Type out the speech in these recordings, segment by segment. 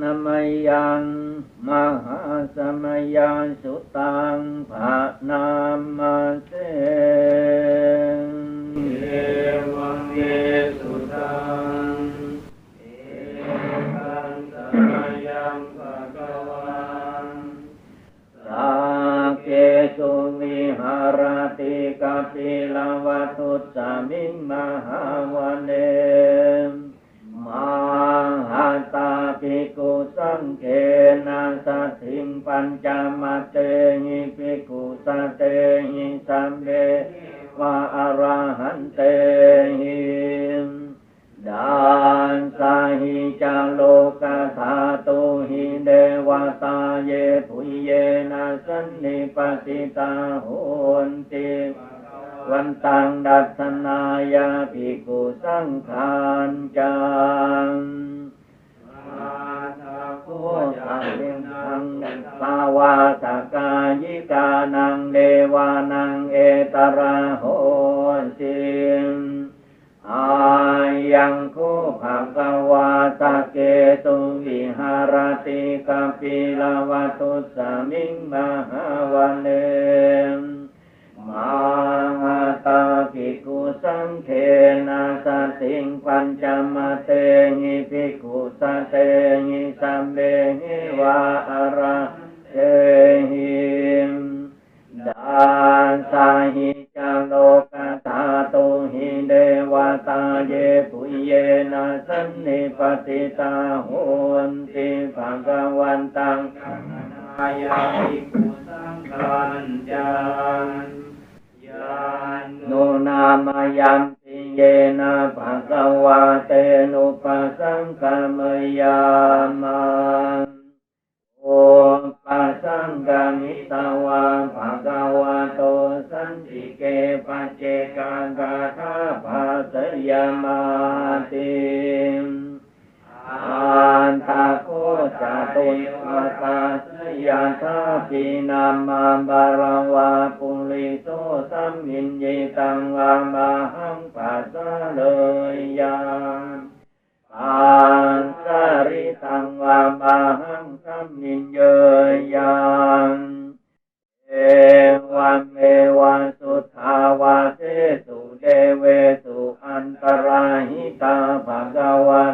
นมยังมหาสมยังสุตังภะนามาเสเอวังเยสุตังเอตังสมยังภะคะวังสาเกสุวิหารติกาปิลวัตุสามิงมหาวเนมหั ตาภิกุสังเกนะสัทธิงปัญจมาเตหิภิกุสเตหิสัมเบวะอรหันเตหิดานสาหิจาโลกธาตุหิเดวตาเยปุยเยนะสันนิปติตาโหนติวันตังดัตนายาภิกุสังขานจัง อาทาโค โอ จา ตัง เร เรง นัทังงสาวาตกายิกานังเดวานังเอตระโหสิอายังคูภะกวาตะเกตุวิหารติกาปิลวตุสมิงมหาวันเลม มาหาตาภิกขุสังเทนะสัสสิงปัญจมเตหิภิกขุสเตหิสัมเบหิวะอะระเตหิดานสาหิจโลกธาตุหิเดวตาเยปุเยนะสันนิปติตาโหนติภะคะวันตังอายาภิกขุสังฆันจังยานนุนามายัมปิเยนะภะคะวะเตนุปัสสังฆมยามาโอปัสสังฆมิตวะภะคะวะโตสันติเกปัจเจกังกาธาภาสยามาติอันตาโคจตุยวตาสยาธาปินามาบารวาปุ ริโสสัมมินยิตังวามาหังปัสสะเลยยังปานสาริตังวามาหังสัมมินเยยยังเอวัมเมวะสุทาวาเสสุเดเวสุอันตราหิตาภะคะวะ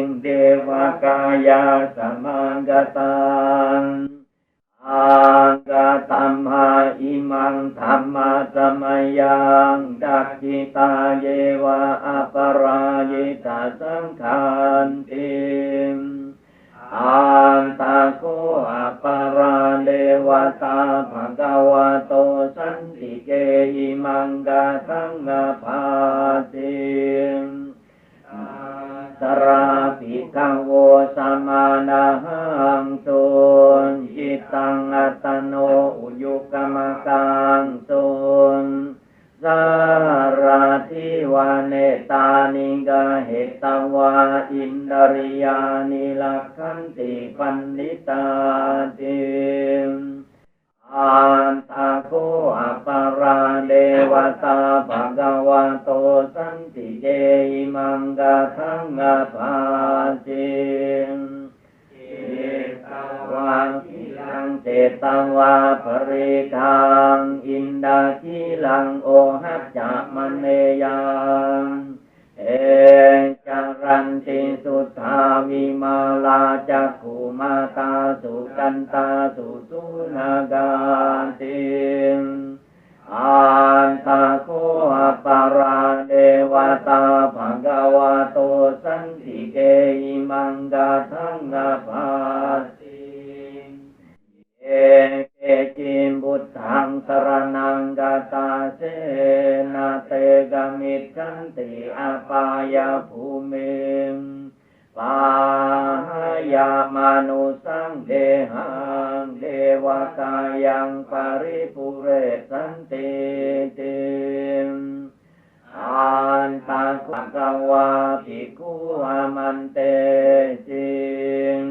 งเดวกายาสมังกตังอังกตัมหาอิมังธรรมะสมัยังดักขิตาเยวะอัปรายิตาสังขันติมอันตาโคอัปราเดวตาภะ มาลาจักขุมาตาสุกันตาสุสุนากาติอันตาโคอัปปาราเดวตาภะคะวะโตสันติเกอิมังกาทังอาภาสิเอเกจิมบุตถังสรนังกาตาเสนาเตกมิจฉันติอาปายภูมิ ปายามานุสังเดหังเดวกายังปริปุเรสันติติอันตาคุกวาภิกขุอามันเตจิม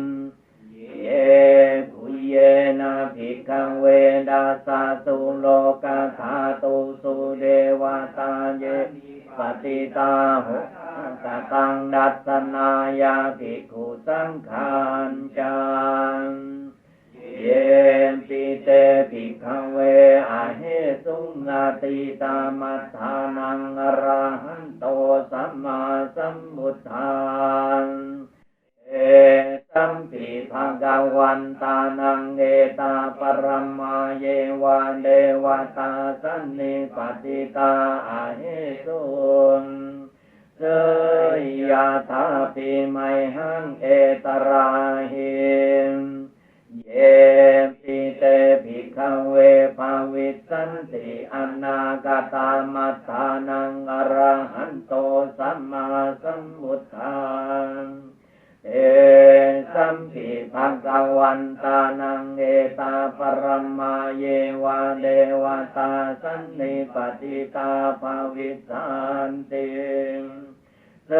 เยปุเยนะภิกขเวดัสสตุโลกธาตุสุเดวตาเย ปฏิตาหุตตังดัสนายาภิกขุสังขานจังเยปิเตภิกขเวอาเหสุนาติตามัฏฐานังอรหันโตสัมมาสัมพุทธัน เอตัมปิภะกวันตานังเอตาปรมาเยวะเดวตาสันนิปติตาอาเหสุนเสยยะธาปิไมหังเอตราหิมเยปิเตภิกขเวภาวิสันติอนาคตามัฏฐานังอรหันโตสัมมาสัมพุทธัง เอสัมภิภักวันตานังเอตาปรมาเยวะเดวตาสันนิปติตาภาวิสันติเส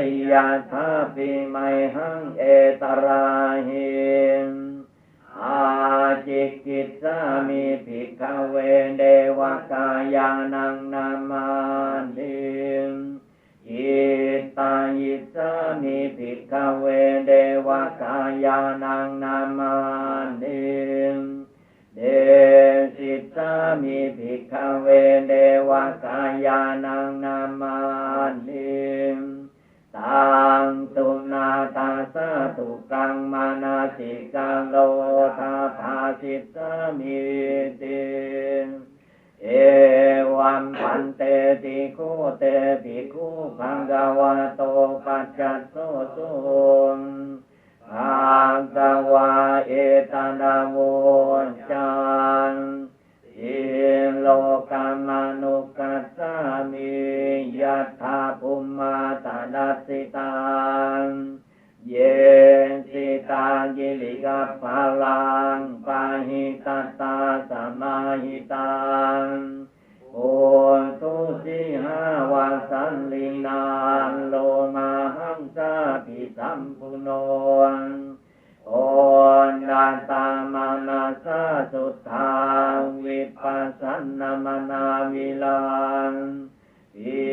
ยยะธาปิไมหังเอตราหิมอาจิกิจสามิภิกขเวเดวกายานังนามานิมอิ ตายิสามิภิกขเวเดวกายานังนามานิมเดสิตามิภิกขเวเดวกายานังนามานิมตังตุนาตาสะตุกังมานาสิกังโลทาภาสิตามิติ เอวัมพันเตติโคเตปิคุพังกวะโตปัจจัตโตสุนพังกวะเอตันาโวจันอิโลกามานุกัสสามิยัตถาภุมมาตาดัสสิตัง เยสิตากิลิกาภาลังปาหิตาตาสมาหิตังโอทุสิหาวาสันลินานโลมาหังสาภิสัมปุโนโอนาตามานาสาสุทธาวิปัสสนามนาวิลัง อิ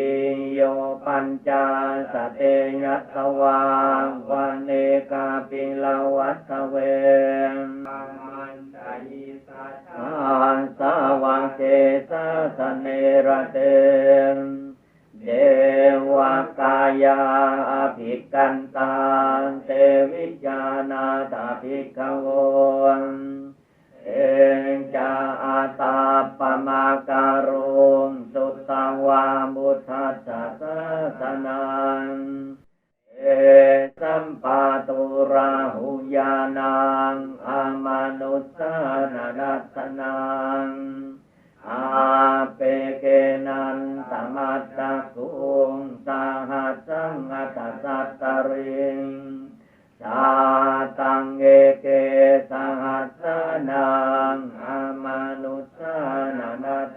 โยปัญจาสเตยัตวังวันเนกาปิลาวัตเวงมันตายิสัทธาอันสาวังเจสาสเนระเตเดวกายาอภิกันตังเตวิจานาตาภิกขวนเองจาอาตาปมาการุง สุตตวามุทัสสะสนังเอสัมปาตุราหุยานังอามานุสานาดัสสนังอาเปเกนันตมัตตะคุงสาหัสังอัตสัตตริงชาตังเอเกสหัสนังอามานุสานาดัส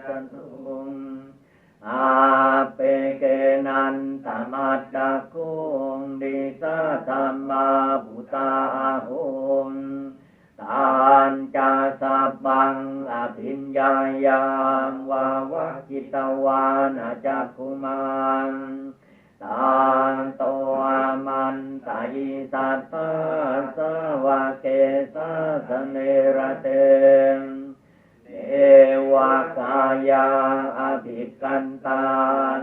สนุงอาเปเกนันตมัตตะคุงดิสะธัมมาบุตาหุงตานจาสับบังอภิญญายังวาวะจิตวานาจักคุมันตานโตอามันตายิสัตตาสวะเกสะสเนระเตม เอวากายาอภิกันตา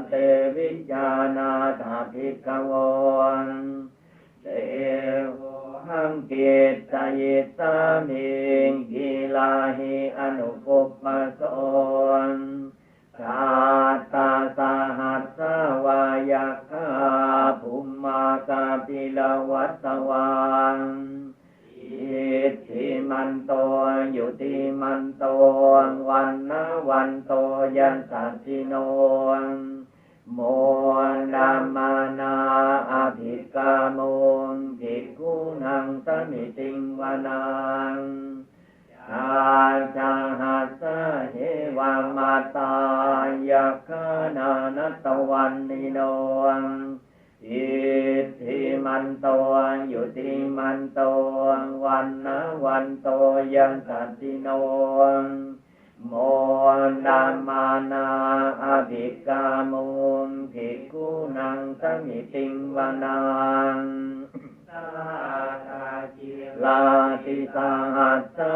เตวิจานาถาภิกขวนเตวหังเกตตยิตามิงกิลาหิอนุปุปปะโสนชาตาสหัสสวายาคาภุมมากาปิลวัตวัง อิทธิมันโตอยู่ที่มันโตวันนาวันโตยันสัตติโนโมนามานาอภิกาโมงภิกขุนังสมิติงวานังอาชาหัสเหวามาตายาคานานตวันนิโนอิทธิมันโตอยู่ที่มันโต วันนะวันโตยันสัตติโนโมนามานาอภิกามุงภิกขุนังสมิติงวานังสาธาจิลาติสาหัสสา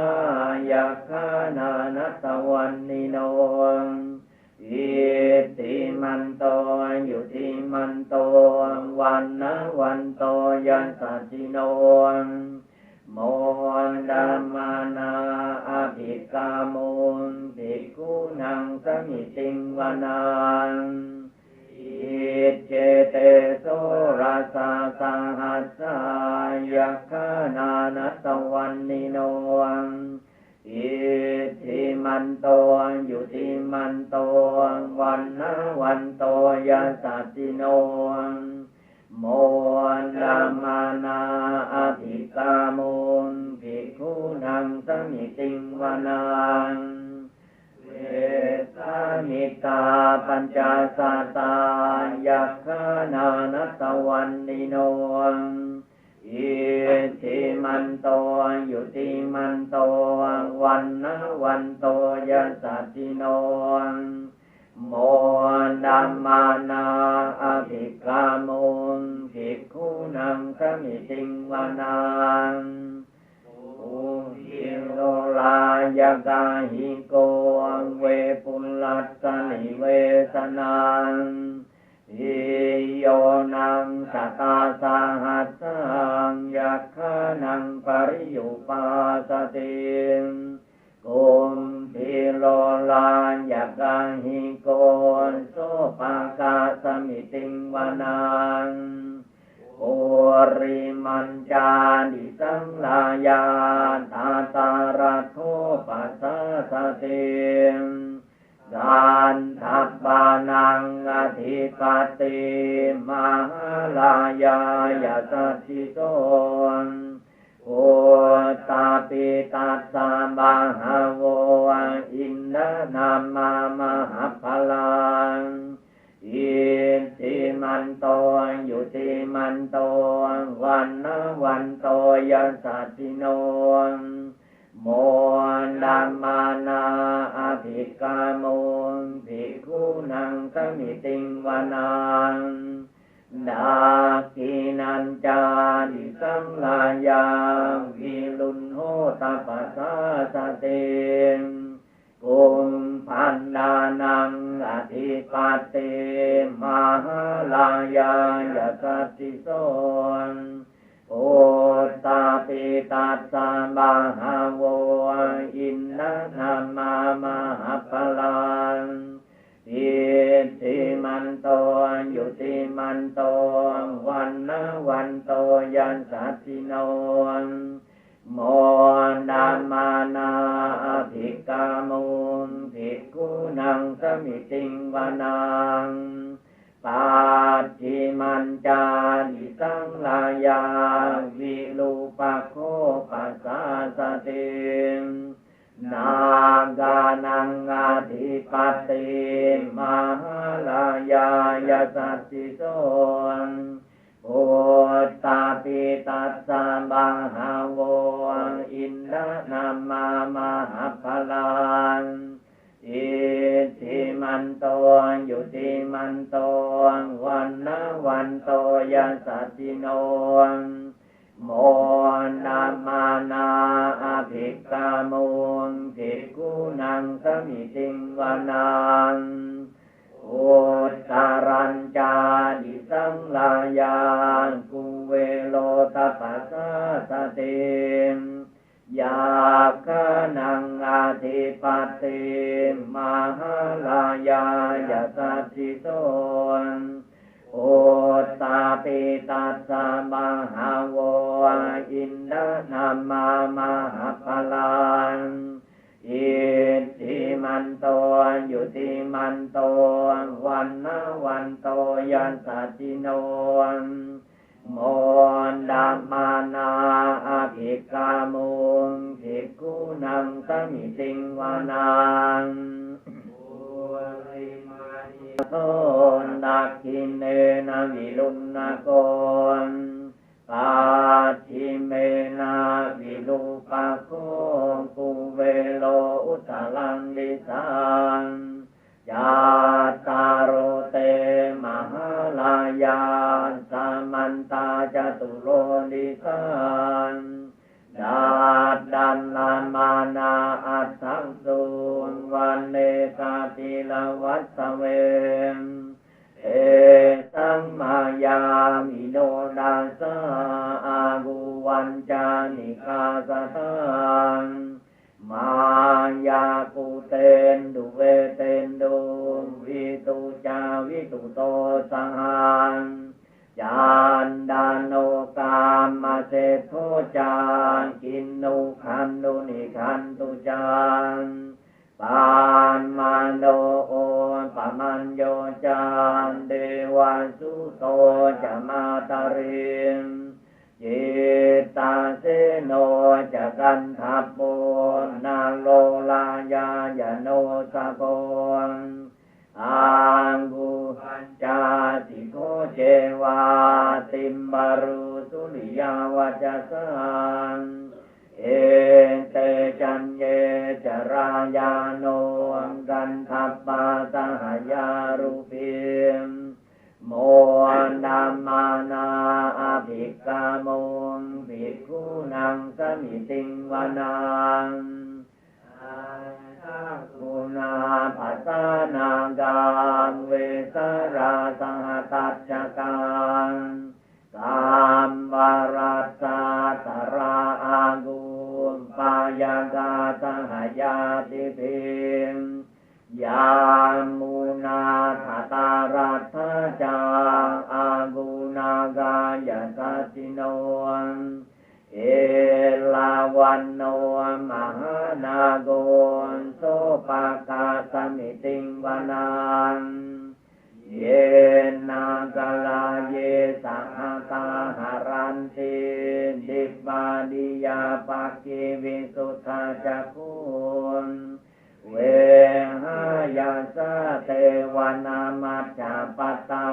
ยาคานานตวันนิโนอิทธิมันโตอยู่ที่มันโตวันนะวันโตยันสัตติโน โมดัมมานาอภิกามุงภิกขุนังสมิติงวานังอิเจเตโสราสาสาหัสสายาคานานตวันนิโนอิทิมันโตอยู่ที่มันโตวันนะวันโตยัสสัตติโน โมนามานาอภิกามุงภิกขุนังสมิติงวานังเวสามิตาปัญจสาตายัคขานานตวันนิโนอิทิมันโตอยู่ที่มันโตวันนะวันโตยัสสัตติโน โมดัมมานาอภิกามุงภิกขุนังสมิติงวานังอุหิโลลายกาหิโกเวปุลลัสสนิเวสนังอิโยนังสตาสา จาดิสังลายาตาตาระโทปัสสะสติสานทัปปานังอธิปติมหาลายาย ยัสสัตติโนโมดัมมานาอภิกามุงภิกขุนังสมิติงวานังดากินันจาดิสังลายาวิลุนโหตปัสสะสเตกุมพันดานังอธิปัตเตมหาลายายสัตติโสน โอตาปิตัสสะบาหาโวอินนะธรรมามหาพลังอิทิมันโตอยู่ที่มันโตวันนะวันโตยันสัตติโนโมนามานาภิกามุงภิกขุนังสมิติงวานัง ปาจิมันจานิสังลายาวิลูปะโคปัสสะสตงนากานังอาธิปติมหาลายายาสสิโสนโอตาปิตัสสะบังหาโวอินทนามามหาพลัง มันโตอยู่ที่มันโตวันนะวันโตยัสสัตติโนโมนามานาอภิกามุงภิกขุนังสมิติงวานังโอตารัญจาดิสังลายานกุเวโลตัสสะสะเตง ยาคานังอาธิปตติมหาลายายาสัตติโสนโอตาปิตัสสะมหาโวอินทนามามหาพลังอิทธิมันมันโตอยู่ที่มันโตวันนวันโตยันสัจจิโนโมนดามานาอภิกามุงภิกขุนังสมิติงวานังโทนักขินเนนวิลุณนโกนปาทิเมนะวิลุปะโคกุเวโลอุตลังลิสัง ยาตาโรเตมหาลายาสมันตาจตุโลนิสังดาดันลามานาอัตถังสุนวันเนกาติลวัตเว รายาโนกันทัปปาสหายารุปิมโมนามานาอภิกามุงภิกขุนังสมิติงวานังกุณาปัสสานาการเวสราสหตัจการสามวารัสสาตราอากุมปายากาสหา ยาติพิมยามูนาทตารัตจาอากุณากายสัจจิโนเอลาวันโนมหานาโกนโสปากาสมิติงวานังเยนากาลาเยสังหตาหารันติดิบาดิยาปักกิวิสุทธาจักุขุนเวหายาสะ เทวนามัจจาปตา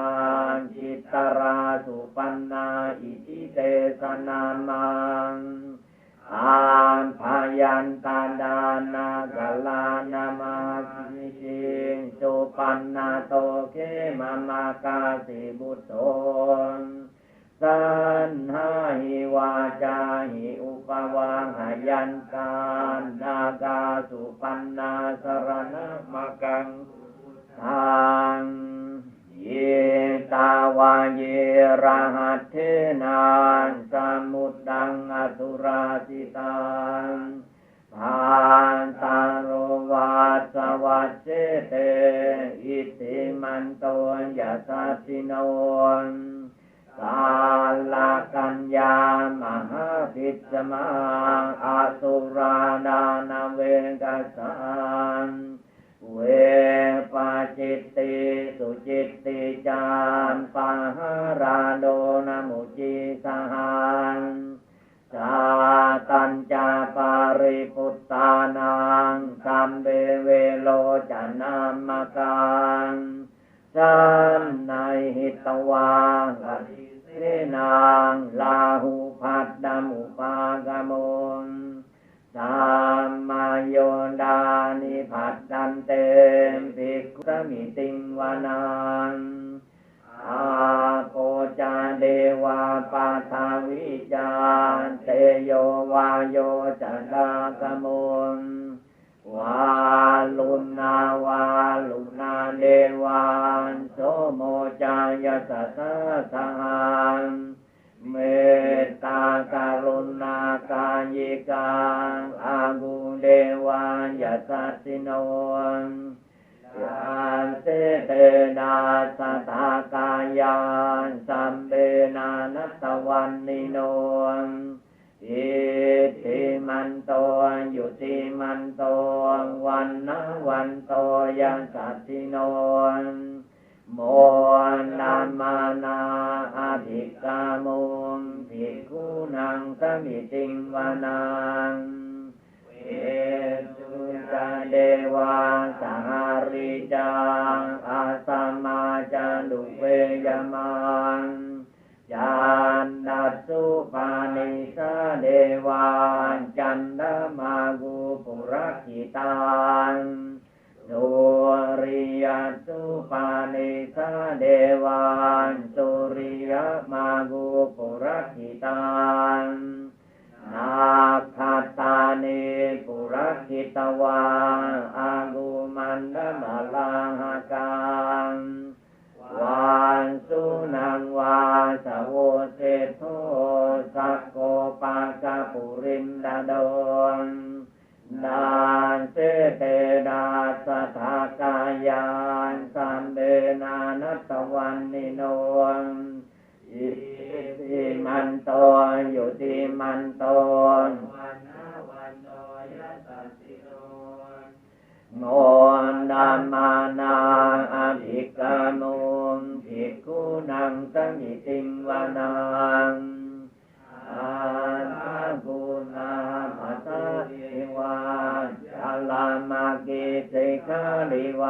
จิตราสุปันนาอิทิเตสนามังอานพยันตาดานากลานามาสิชิงสุปันนาโตเขมามากาสิบุตโตสันหาหิวาจาหิอุปวังหายันกานากาสุปันนาสรณมกัง ทางเยตาวาเยระหัตเทนานสมุดดังอสุราสิตังพานตาโรวาสวัสเจเตอิติมันโตยะสัสสิโนกาลกัญญามหาพิสมาอสุร นดามากุปุรักขิตังสุริยสุปานิสาเดวานสุริยมากุปุรักขิตังนาคาตานิปุรักขิตวาอากุมันดมาลาหกัง วานสุนังวาสะโวเสโทสักโกปากะปุรินดาโดงดานเสเตดาสทากายานสัมเดนานัตวันนิโนอิติมันโตอยู่ที่มันตวัน โมดามานาอภิกามุมภิกขุนังสมิติงวานังอาตากุณาภัสสะเทวาจัลามาเกเสกาลิวัง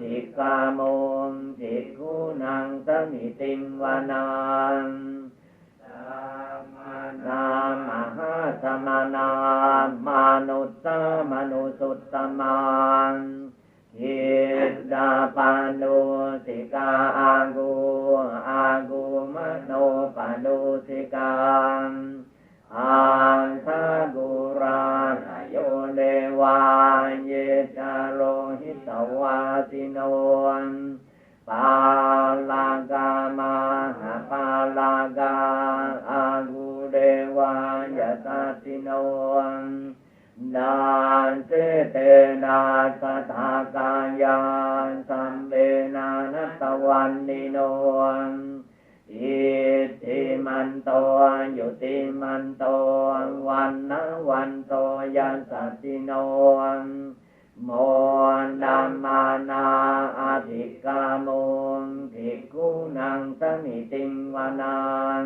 ภิกามุงภิกขุนังสมิติงวานังสัมมานามหาสมานามานุสสามนุสุตตมังอิดดาปานุสิกาอากุอากุมโนปานุสิกังอันทากุราหโยเด วาเยจาโลหิตวาสิโนปาลากามาหาปาลากาอากุเดวายาตาติโนดานเสเตนาสทากายานสัมเบนานัตวันนิโน อิทิมันโตอยู่ติมันโตวันนะวันโตยันสัตติโนโมดัมมานาอาภิกามุงภิกขุนังสมิติงวานัง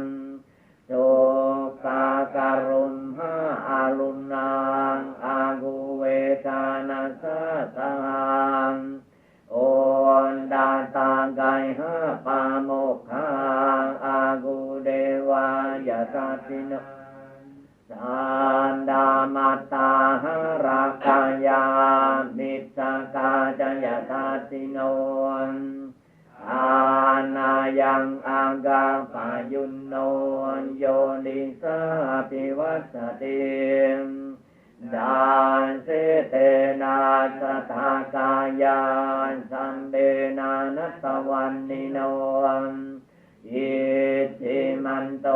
โสกาการุณหาอารุณังอากุเวทานาสะตัง สิโนสันดามาตาหรากายานิสกาจยตาติโนอานายังอังกาปายุนโนโยนิสาปิวัสติดานเสเตนาสทากายานสัมเบนานัตวันนิโน อิทิมันโต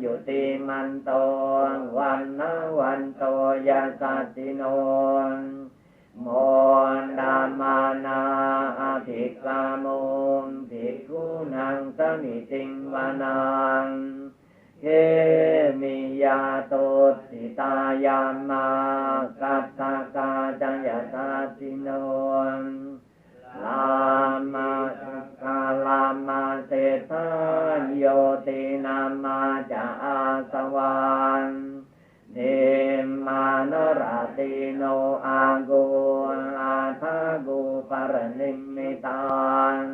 อยู่ที่มันโตวันนะวันโตยาสัตติโนโมดามานาอภิกามุงภิกขุนังสมิติงวานังเคมิยาโตติตายามากัตตากาจังยาสัตติโนลามาามาเศรษฐานโยตินามาจะอาสวานเดมานราติโนอากุอาทากุปรนิมิตาน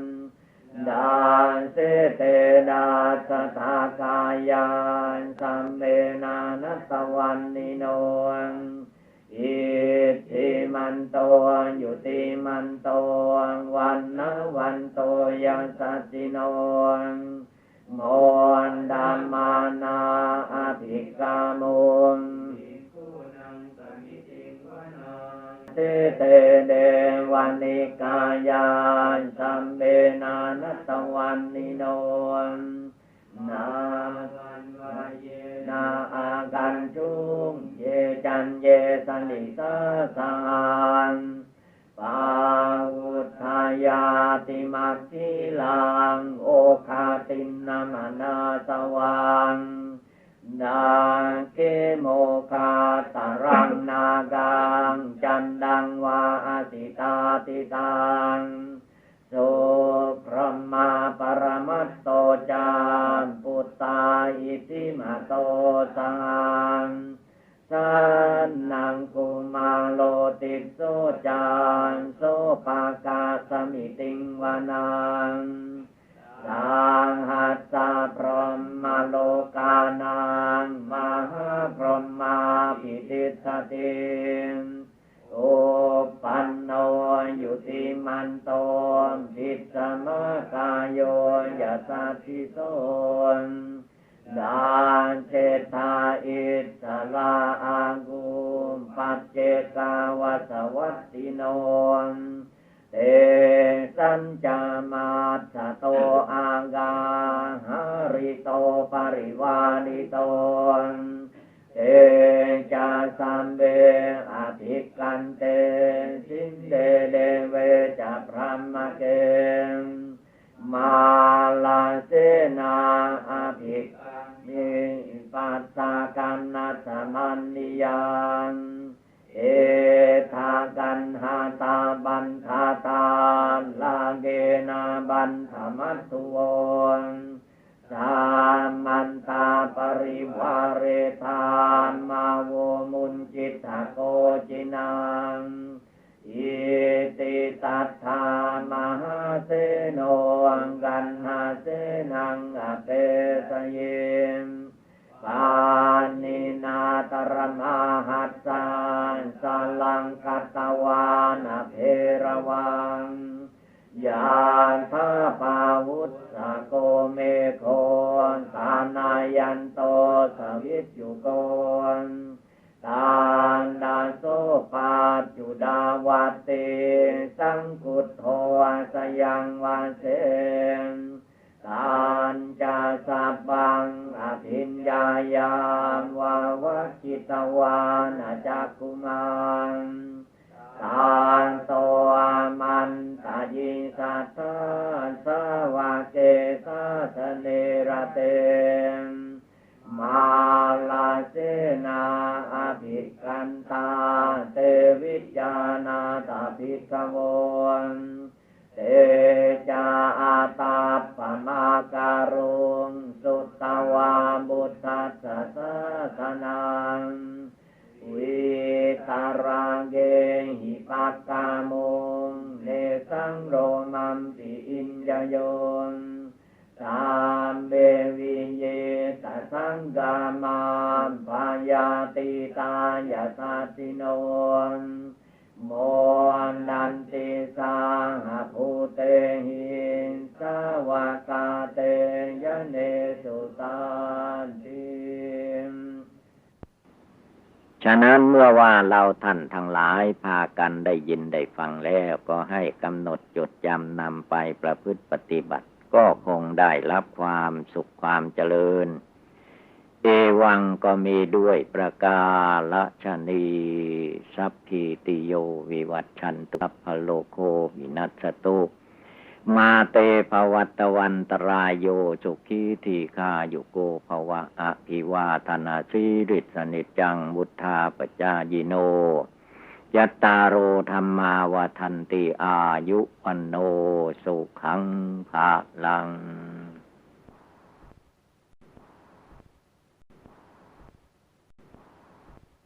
ดานเสเตดาสทากายานสัมเบนานัตวันนิโน อิทิมันโตอยู่ติมันโตวันนะวันโตยังสัจิโนโมนดามานาอภิกามุงเตเตเดวันนิกายาสัมเบนานัตวันนิโนนา นาอากันจุงเยจันเยสนิสาสานปาวุทายาติมักทิลังโอคาตินนามานาสวังนาเกโมคาตารังนากังจันดังวาอาติตาติตัง โสพรหมาปรมัตโตจารปุตตาอิติมาโตสังสันนังกุมาโลติโสจารโสปากาสมิติงวานังสังหัสสะพรหมโลกานังมหาพรหมาภิติสติโมกายโยยัสสะทิโสนดานเจตาอิสลาอากุมปัจเจกาวสวัตติโนเตสัญจามาสโตอากาหาริโตปริวานิโต เอจาสัมเบอภิกันเตสินเดเดเวจะพรหมเกมมาลาเสนาอภิกมิปัสสะกันนัสมันนิยา วังยานพาปาวุตสะโกเมโคนตานายันโตสวิจยุโกนตานดาโสปาจุดาวาเตสังกุตโทสยังวาเสนตานจะสับบังอภิญญายามวาวจิตวานจัก เตมมาลาเสนาอภิกันตาเตวิจานาตาภิกขโวนเตจาอาตาปมาการุงสุตตวาบุตตัสสะสนังวิตารังเกหิปักกามุงเนสังโรมัมปิอินยโยนสา เบวิเยตสังกามาปายาติตายาสาติโนนโมนันติสังหภูเตหินสาวกาเตยเนสุตันติฉะนั้นเมื่อว่าเราท่านทั้งหลายพากันได้ยินได้ฟังแล้วก็ให้กำหนดจดจำนำไปประพฤติปฏิบัติ ก็คงได้รับความสุขความเจริญ เอวังก็มีด้วยประกาละชนีสัพพีติโยวิวัตชันตุสัพพโลโควินัสตุมาเตภวัตวันตรายโยสุขีทีคายุโกภวะอภิวาธนาสีริสนิจังบุทธาปจายิโน ยัตตาโรธรรมาวทันติอายุวันโนสุขังภาลัง